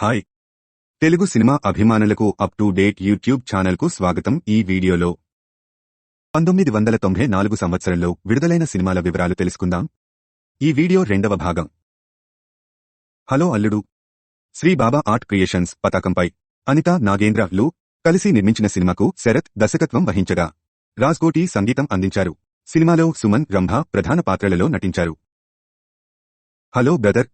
Hi. Telugu cinema అభిమానులకు up to date YouTube ఛానల్కు స్వాగతం ఈ వీడియోలో. పంతొమ్మిది వందల తొంభై నాలుగు సంవత్సరంలో విడుదలైన సినిమాల వివరాలు తెలుసుకుందాం. ఈ వీడియో రెండవ భాగం. హలో అల్లుడు. శ్రీ బాబా ఆర్ట్ క్రియేషన్స్ పతాకంపై అనిత నాగేంద్ర లు కలిసి నిర్మించిన సినిమాకు శరత్ దర్శకత్వం వహించగా రాజ్కోటి సంగీతం అందించారు. సినిమాలో సుమన్ రంభ ప్రధాన పాత్రలలో నటించారు. Hello brother.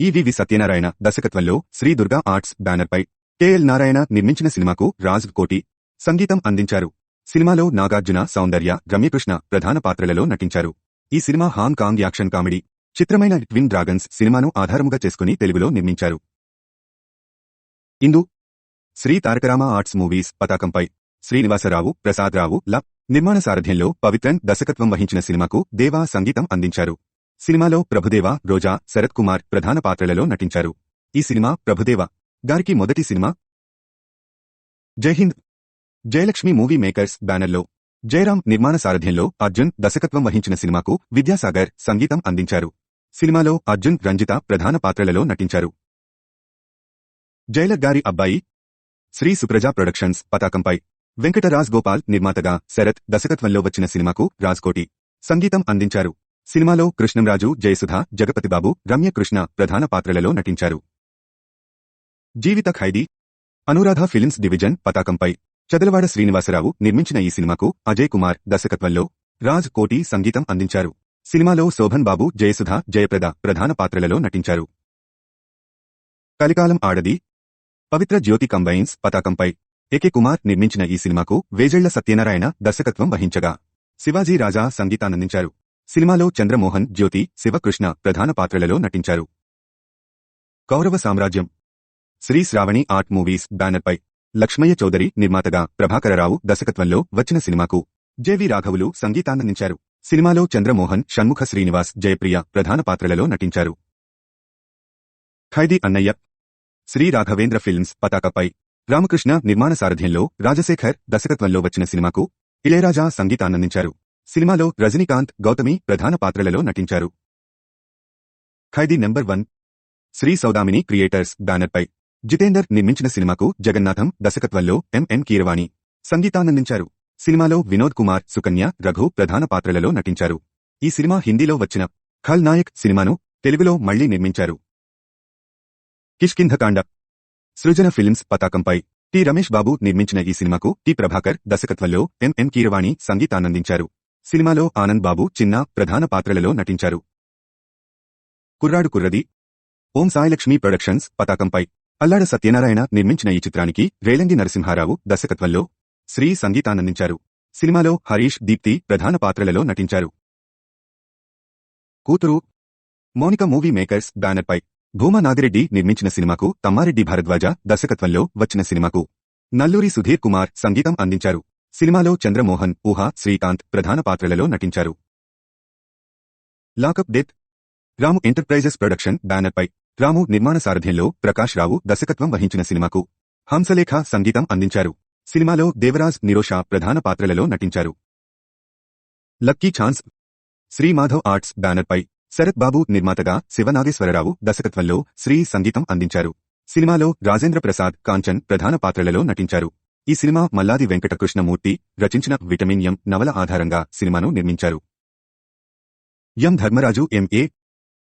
ఈవివి సత్యనారాయణ దర్శకత్వంలో శ్రీ దుర్గా ఆర్ట్స్ బ్యానర్పై కెఎల్ నారాయణ నిర్మించిన సినిమాకు రాజ్ కోటి సంగీతం అందించారు. సినిమాలో నాగార్జున సౌందర్య రమ్యకృష్ణ ప్రధాన పాత్రలలో నటించారు. ఈ cinema Hong Kong action comedy చిత్రమైన ట్విన్ డ్రాగన్స్ సినిమాను ఆధారముగా చేసుకుని తెలుగులో నిర్మించారు. ఇందు శ్రీ తారకరామ ఆర్ట్స్ మూవీస్ పతాకంపై శ్రీనివాసరావు ప్రసాదరావు ల నిర్మాణ సారథ్యంలో పవిత్రన్ దర్శకత్వం వహించిన సినిమాకు దేవా సంగీతం అందించారు. సినిమాలో ప్రభుదేవ రోజా శరత్ కుమార్ ప్రధాన పాత్రలలో నటించారు. ఈ సినిమా ప్రభుదేవ గారికి మొదటి cinema. Jaihind Jayalakshmi movie makers బ్యానర్లో జయరాం నిర్మాణ సారథ్యంలో అర్జున్ దర్శకత్వం వహించిన సినిమాకు విద్యాసాగర్ సంగీతం అందించారు. సినిమాలో అర్జున్ రంజిత ప్రధాన పాత్రలలో నటించారు. జైలర్ గారి అబ్బాయి శ్రీ సుప్రజా ప్రొడక్షన్స్ పతాకంపై వెంకటరాజ్ గోపాల్ నిర్మాతగా శరత్ దర్శకత్వంలో వచ్చిన సినిమాకు రాజ్కోటి సంగీతం అందించారు. సినిమాలో కృష్ణంరాజు జయసుధ జగపతిబాబు రమ్యకృష్ణ ప్రధాన పాత్రలలో నటించారు. జీవిత ఖైదీ అనురాధ ఫిలిమ్స్ డివిజన్ పతాకంపై చదలవాడ శ్రీనివాసరావు నిర్మించిన ఈ సినిమాకు అజయ్ కుమార్ దర్శకత్వంలో రాజ్ కోటి సంగీతం అందించారు. సినిమాలో శోభన్ బాబు జయసుధ జయప్రద ప్రధాన పాత్రలలో నటించారు. కలికాలం ఆడది పవిత్ర జ్యోతి కంబైన్స్ పతాకంపై ఏకే కుమార్ నిర్మించిన ఈ సినిమాకు వేజళ్ళ సత్యనారాయణ దర్శకత్వం వహించగా శివాజీ రాజా సంగీతానందించారు సినిమాలో చంద్రమోహన్ జ్యోతి శివకృష్ణ ప్రధాన పాత్రలలో నటించారు. కౌరవ సామ్రాజ్యం. శ్రీ శ్రావణి ఆర్ట్ మూవీస్ బ్యానర్పై లక్ష్మయ్య చౌదరి నిర్మాతగా ప్రభాకరరావు దర్శకత్వంలో వచ్చిన సినిమాకు జేవి రాఘవులు సంగీతానందించారు సినిమాలో చంద్రమోహన్ షణ్ముఖ శ్రీనివాస్ జయప్రియ ప్రధాన పాత్రలలో నటించారు. ఖైదీ అన్నయ్య. శ్రీ రాఘవేంద్ర ఫిల్మ్స్ పతాకపై రామకృష్ణ నిర్మాణ సారథ్యంలో రాజశేఖర్ దర్శకత్వంలో వచ్చిన సినిమాకు ఇళయరాజా సంగీతానందించారు సినిమాలో రజనీకాంత్ గౌతమి ప్రధాన పాత్రలలో నటించారు. Khaidi number one Shri Saudamini creators బ్యానర్పై జితేందర్ నిర్మించిన సినిమాకు జగన్నాథం దశకత్వంలో ఎంఎం కీరవాణి సంగీతానందించారు. సినిమాలో వినోద్ కుమార్ సుకన్య రఘు ప్రధాన పాత్రలలో నటించారు. ఈ సినిమా హిందీలో వచ్చిన ఖల్ నాయక్ సినిమాను తెలుగులో మళ్ళీ నిర్మించారు. కిష్కింధకాండ సృజన ఫిల్మ్స్ పతాకంపై టి రమేష్ బాబు నిర్మించిన ఈ సినిమాకు టి ప్రభాకర్ దర్శకత్వంలో ఎంఎం కీరవాణి సంగీతానందించారు. సినిమాలో ఆనంద్ బాబు చిన్న ప్రధాన పాత్రలలో నటించారు. కుర్రాడు కుర్రది. ఓం సాయిలక్ష్మి ప్రొడక్షన్స్ పతాకంపై. అల్లాడ సత్యనారాయణ నిర్మించిన ఈ చిత్రానికి రేలంగి నరసింహారావు దర్శకత్వంలో శ్రీ సంగీతానందించారు. సినిమాలో హరీష్ దీప్తి ప్రధాన పాత్రలలో నటించారు. కూతురు. మౌనిక మూవీ మేకర్స్ బ్యానర్పై భూమా నాగిరెడ్డి నిర్మించిన సినిమాకు తమ్మారెడ్డి భారద్వాజ దర్శకత్వంలో వచ్చిన సినిమాకు. నల్లూరి సుధీర్ కుమార్ సంగీతం అందించారు. సినిమాలో చంద్రమోహన్ ఊహా శ్రీకాంత్ ప్రధాన పాత్రలలో నటించారు. Lockup death. Ramu enterprises production బ్యానర్పై రాము నిర్మాణ సారథ్యంలో ప్రకాష్ రావు దర్శకత్వం వహించిన సినిమాకు హంసలేఖ సంగీతం అందించారు. సినిమాలో దేవరాజ్ నిరోషా ప్రధాన పాత్రలలో నటించారు. Lucky chance. Shri Madhav arts బ్యానర్పై శరత్ బాబు నిర్మాతగా శివనాగేశ్వరరావు దర్శకత్వంలో శ్రీ సంగీతం అందించారు. సినిమాలో రాజేంద్ర ప్రసాద్ కాంచన్ ప్రధాన పాత్రలలో నటించారు. ఈ సినిమా మల్లాది వెంకటకృష్ణమూర్తి రచించిన విటమిన్ ఎం నవల ఆధారంగా సినిమాను నిర్మించారు. M Dharmaraju M A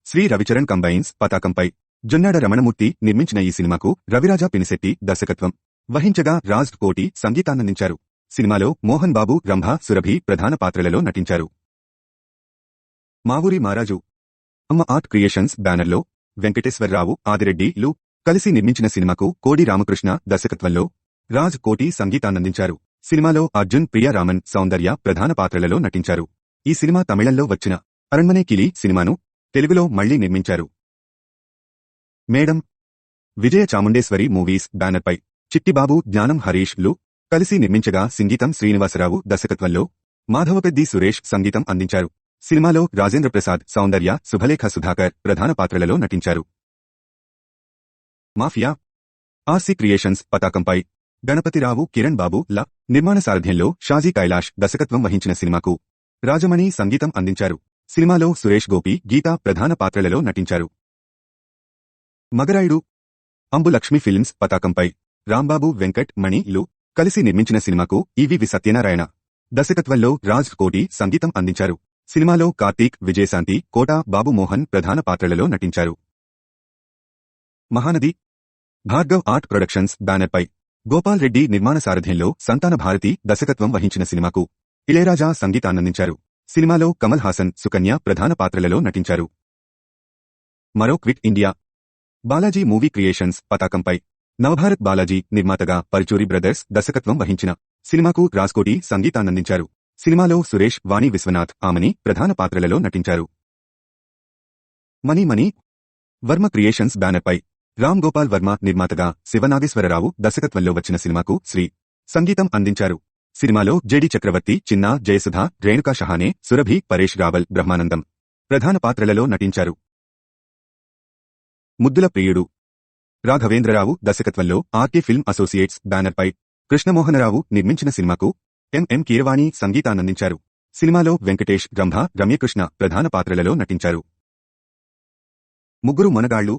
Shri Ravicharan combines పతాకంపై జొన్నాడ రమణమూర్తి నిర్మించిన ఈ సినిమాకు రవిరాజా పినిశెట్టి దర్శకత్వం వహించగా రాజ్ కోటి సంగీతానందించారు సినిమాలో మోహన్ బాబు రంభ సురభి ప్రధాన పాత్రలలో నటించారు. మావూరి మారాజు అమ్మ ఆర్ట్ క్రియేషన్స్ బ్యానర్లో వెంకటేశ్వరరావు ఆదిరెడ్డి లు కలిసి నిర్మించిన సినిమాకు కోడి రామకృష్ణ దర్శకత్వంలో రాజ్ కోటి సంగీతాన్నందించారు సినిమాలో అర్జున్ ప్రియారామన్ సౌందర్య ప్రధాన పాత్రలలో నటించారు. ఈ సినిమా తమిళంలో వచ్చిన అరణ్మనే కిలి సినిమాను తెలుగులో మళ్ళీ నిర్మించారు. మేడం విజయ చాముండేశ్వరి మూవీస్ బ్యానర్పై చిట్టిబాబు జ్ఞానం హరీష్లు కలిసి నిర్మించగా సంగీతం శ్రీనివాసరావు దర్శకత్వంలో మాధవపెద్ది సురేష్ సంగీతం అందించారు. సినిమాలో రాజేంద్ర ప్రసాద్ సౌందర్య శుభలేఖ సుధాకర్ ప్రధాన పాత్రలలో నటించారు. మాఫియా ఆర్సీ క్రియేషన్స్ పతాకంపై గణపతిరావు కిరణ్ బాబు ల. నిర్మాణ సారథ్యంలో షాజీ కైలాష్ దర్శకత్వం వహించిన సినిమాకు రాజమణి సంగీతం అందించారు. సినిమాలో సురేష్ గోపి గీత ప్రధాన పాత్రలలో నటించారు. మగరాయుడు అంబులక్ష్మి ఫిల్మ్స్ పతాకంపై రాంబాబు వెంకట్ మణి లు. కలిసి నిర్మించిన సినిమాకు ఈవీవి సత్యనారాయణ దర్శకత్వంలో రాజ్ కోటి సంగీతం అందించారు. సినిమాలో కార్తీక్ విజయశాంతి కోట బాబు మోహన్ ప్రధాన పాత్రలలో నటించారు. మహానది భార్గవ్ ఆర్ట్ ప్రొడక్షన్స్ బ్యానర్పై గోపాల్ రెడ్డి నిర్మాణ సారథ్యంలో సంతాన భారతి దర్శకత్వం వహించిన సినిమాకు ఇళయరాజా సంగీతాన్నందించారు సినిమాలో కమల్ హాసన్ సుకన్య ప్రధాన పాత్రలలో నటించారు. మరో quit India. Balaji movie creations పతాకంపై నవభారత్ బాలాజీ నిర్మాతగా పరుచూరి బ్రదర్స్ దర్శకత్వం వహించిన సినిమాకు రాజ్కోటి సంగీతాన్నందించారు సినిమాలో సురేష్ వాణి విశ్వనాథ్ ఆమని ప్రధాన పాత్రలలో నటించారు. మనీ మనీ వర్మ క్రియేషన్స్ బ్యానర్పై రామ్ గోపాల్ వర్మ నిర్మాతగా శివనాగేశ్వరరావు దర్శకత్వంలో వచ్చిన సినిమాకు శ్రీ సంగీతం అందించారు. సినిమాలో జేడి చక్రవర్తి చిన్న జయసుధ రేణుకా షహానే సురభి పరేష్ రావల్ బ్రహ్మానందం ప్రధాన పాత్రలలో నటించారు. ముద్దుల ప్రియుడు రాఘవేంద్రరావు దర్శకత్వంలో ఆర్కే ఫిల్మ్ అసోసియేట్స్ బ్యానర్పై కృష్ణమోహనరావు నిర్మించిన సినిమాకు ఎంఎం కీరవాణి సంగీతానందించారు. సినిమాలో వెంకటేష్ బ్రహ్మ రమ్యకృష్ణ ప్రధాన పాత్రలలో నటించారు. ముగ్గురు మనగాళ్ళు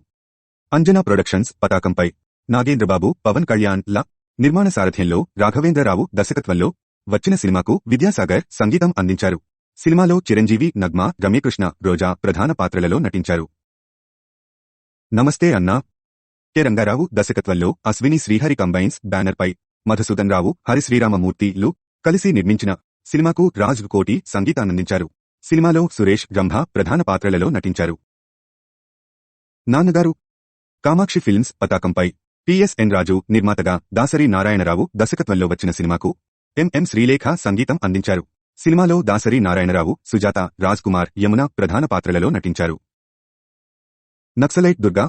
అంజనా ప్రొడక్షన్స్ పతాకంపై నాగేంద్రబాబు పవన్ కళ్యాణ్ ల నిర్మాణ సారథ్యంలో రాఘవేంద్రరావు దర్శకత్వంలో వచ్చిన సినిమాకు విద్యాసాగర్ సంగీతం అందించారు. సినిమాలో చిరంజీవి నగ్మ రమ్యకృష్ణ రోజా ప్రధాన పాత్రలలో నటించారు. నమస్తే అన్నా. కె. రంగారావు దర్శకత్వంలో అశ్విని శ్రీహరి కంబైన్స్ బ్యానర్పై మధుసూదన్ రావు హరిశ్రీరామమూర్తి లు కలిసి నిర్మించిన సినిమాకు రాజ్ కోటి సంగీతానందించారు సినిమాలో సురేష్ బ్రహ్మ ప్రధాన పాత్రలలో నటించారు. నాన్నగారు కామాక్షి ఫిల్మ్స్ పతాకంపై పిఎస్ఎన్ రాజు నిర్మాతగా దాసరి నారాయణరావు దర్శకత్వంలో వచ్చిన సినిమాకు ఎంఎం శ్రీలేఖ సంగీతం అందించారు. సినిమాలో దాసరి నారాయణరావు సుజాత రాజ్ కుమార్ యమున ప్రధాన పాత్రలలో నటించారు. నక్సలైట్ దుర్గా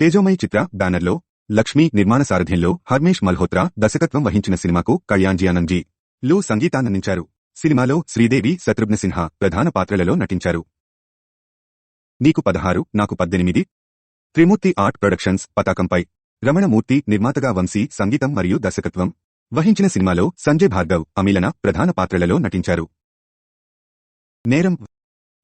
తేజోమయ చిత్ర బ్యానర్లో లక్ష్మీ నిర్మాణ సారథ్యంలో హర్మేష్ మల్హోత్రా దర్శకత్వం వహించిన సినిమాకు కళ్యాణ్జీ ఆనంద్జీ లు సంగీతాన్నందించారు సినిమాలో శ్రీదేవి శత్రుఘ్న సిన్హా ప్రధాన పాత్రలలో నటించారు. నీకు పదహారు నాకు పద్దెనిమిది త్రిమూర్తి ఆర్ట్ ప్రొడక్షన్స్ పతాకంపై రమణమూర్తి నిర్మాతగా వంశీ సంగీతం మరియు దర్శకత్వం వహించిన సినిమాలో సంజయ్ భార్గవ్ అమిలన ప్రధాన పాత్రలలో నటించారు. నేరం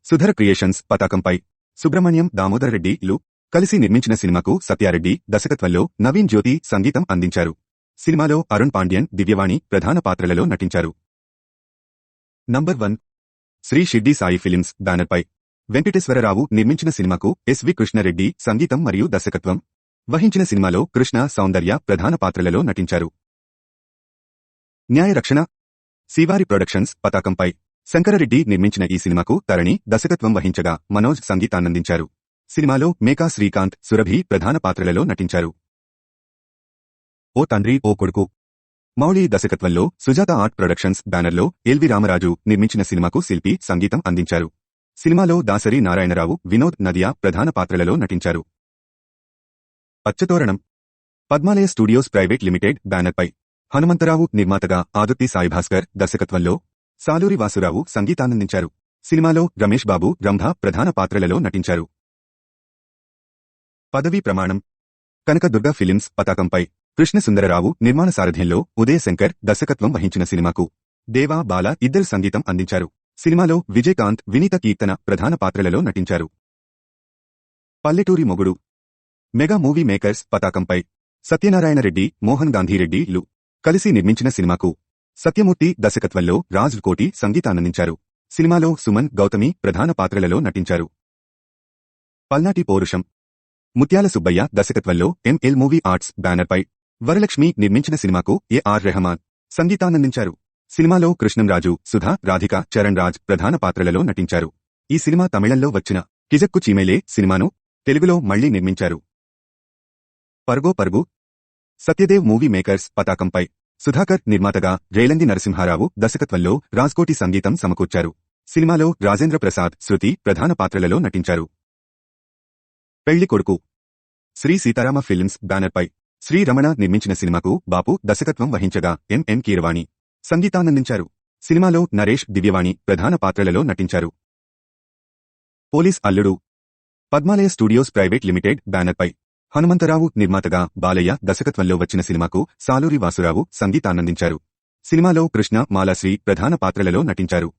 సుధర క్రియేషన్స్ పతాకంపై సుబ్రహ్మణ్యం దామోదర్ రెడ్డి లు కలిసి నిర్మించిన సినిమాకు సత్యారెడ్డి దర్శకత్వంలో నవీన్ జ్యోతి సంగీతం అందించారు. సినిమాలో అరుణ్ పాండ్యన్ దివ్యవాణి ప్రధాన పాత్రలలో నటించారు. Number one Shri Shiridi Sai films బ్యానర్పై వెంకటేశ్వరరావు నిర్మించిన సినిమాకు ఎస్వి కృష్ణారెడ్డి సంగీతం మరియు దర్శకత్వం వహించిన సినిమాలో కృష్ణ సౌందర్య ప్రధాన పాత్రలలో నటించారు. న్యాయ రక్షణ శివారి ప్రొడక్షన్స్ పతాకంపై శంకరరెడ్డి నిర్మించిన ఈ సినిమాకు తరణి దర్శకత్వం వహించగా మనోజ్ సంగీతాన్నందించారు సినిమాలో మేకా శ్రీకాంత్ సురభి ప్రధాన పాత్రలలో నటించారు. ఓ తండ్రి ఓ కొడుకు. మౌళి దర్శకత్వంలో సుజాత ఆర్ట్ ప్రొడక్షన్స్ బ్యానర్లో ఎల్వి రామరాజు నిర్మించిన సినిమాకు శిల్పి సంగీతం అందించారు. సినిమాలో దాసరి నారాయణరావు వినోద్ నదియా ప్రధాన పాత్రలలో నటించారు. Pachchathoranam. Padmalaya Studios Private Limited బ్యానర్పై హనుమంతరావు నిర్మాతగా ఆదుర్తి సాయిభాస్కర్ దర్శకత్వంలో. సాలూరి వాసురావు సంగీతానందించారు. సినిమాలో రమేష్ బాబు రంభ ప్రధాన పాత్రలలో నటించారు. పదవీ ప్రమాణం. కనకదుర్గ ఫిలిమ్స్ పతాకంపై. కృష్ణసుందరరావు నిర్మాణ సారథ్యంలో ఉదయ శంకర్ దర్శకత్వం వహించిన సినిమాకు. దేవా బాల ఇద్దరు సంగీతం అందించారు. సినిమాలో విజయకాంత్ వినీత కీర్తన ప్రధాన పాత్రలలో నటించారు. పల్లెటూరి మొగుడు. మెగా మూవీ మేకర్స్ పతాకంపై సత్యనారాయణ రెడ్డి మోహన్ గాంధీరెడ్డి లు కలిసి నిర్మించిన సినిమాకు సత్యమూర్తి దర్శకత్వంలో రాజ్ కోటి సంగీతానందించారు. సినిమాలో సుమన్ గౌతమి ప్రధాన పాత్రలలో నటించారు. పల్నాటి పౌరుషం. ముత్యాల సుబ్బయ్య దర్శకత్వంలో ఎంఎల్ మూవీ ఆర్ట్స్ బ్యానర్పై వరలక్ష్మి నిర్మించిన సినిమాకు ఏఆర్ రెహమాన్ సంగీతానందించారు. సినిమాలో కృష్ణంరాజు సుధా రాధిక చరణ్ రాజ్ ప్రధాన పాత్రలలో నటించారు. ఈ సినిమా తమిళంలో వచ్చిన కిజక్కు చీమేలే సినిమాను తెలుగులో మళ్ళీ నిర్మించారు. పరుగో పరుగు సత్యదేవ్ మూవీ మేకర్స్ పతాకంపై సుధాకర్ నిర్మాతగా జైలంది నరసింహారావు దర్శకత్వంలో రాజ్కోటి సంగీతం సమకూర్చారు. సినిమాలో రాజేంద్ర ప్రసాద్ శృతి ప్రధాన పాత్రలలో నటించారు. పెళ్ళి కొడుకు శ్రీ సీతారామ ఫిల్మ్స్ బ్యానర్పై శ్రీ రమణ నిర్మించిన సినిమాకు బాపు దర్శకత్వం వహించగా ఎంఎం కీరవాణి సంగీతానందించారు. సినిమాలో నరేష్ దివ్యవాణి ప్రధాన పాత్రలలో నటించారు. పోలీస్ అల్లుడు. పద్మాలయ స్టూడియోస్ ప్రైవేట్ లిమిటెడ్ బ్యానర్పై హనుమంతరావు నిర్మాతగా బాలయ్య దశకత్వంలో వచ్చిన సినిమాకు సాలూరి వాసురావు సంగీతానందించారు. సినిమాలో కృష్ణ మాలాశ్రీ ప్రధాన పాత్రలలో నటించారు.